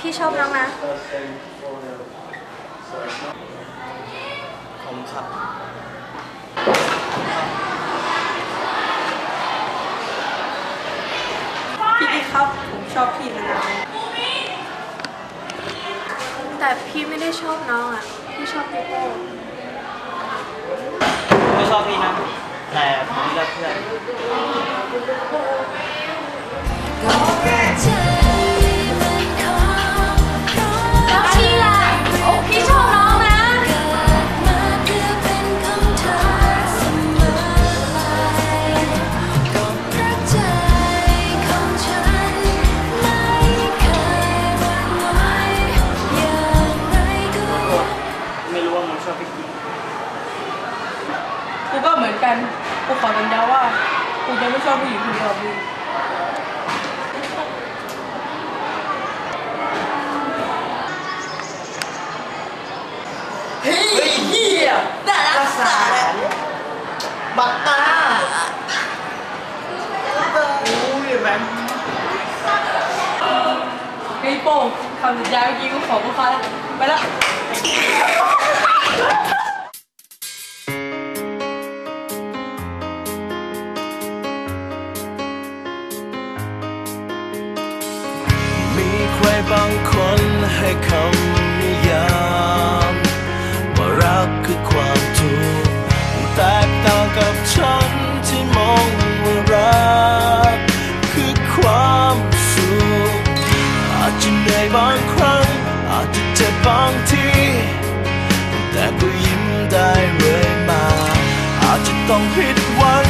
พี่ชอบน้องนะ ผมครับ พี่อีกครับ ผมชอบพี่มานานแต่พี่ไม่ได้ชอบน้องอะ พี่ชอบพี่โป้ไม่ชอบพี่นะ แต่ผมเลือกเพื่อน กันกูขอสัญญาว่ากูจะไม่ชอบผู้หญิงคนเดียวมึงเฮ้ยเฮียน่ารักษาบักตาอู้ยแบงเฮ้ยโป้งคำสัญญาเมื่อกี้กูขอลูกค้าแล้วไปละ บางคนให้คำนิยามว่ารักคือความทุกข์แตกต่างกับฉันที่มองว่ารัก คือความสุขอาจจะเหนื่อยบางครั้ง อาจจะเจ็บบางที แต่ก็ยิ้มได้เรื่อยมา อาจจะต้องผิดหวัง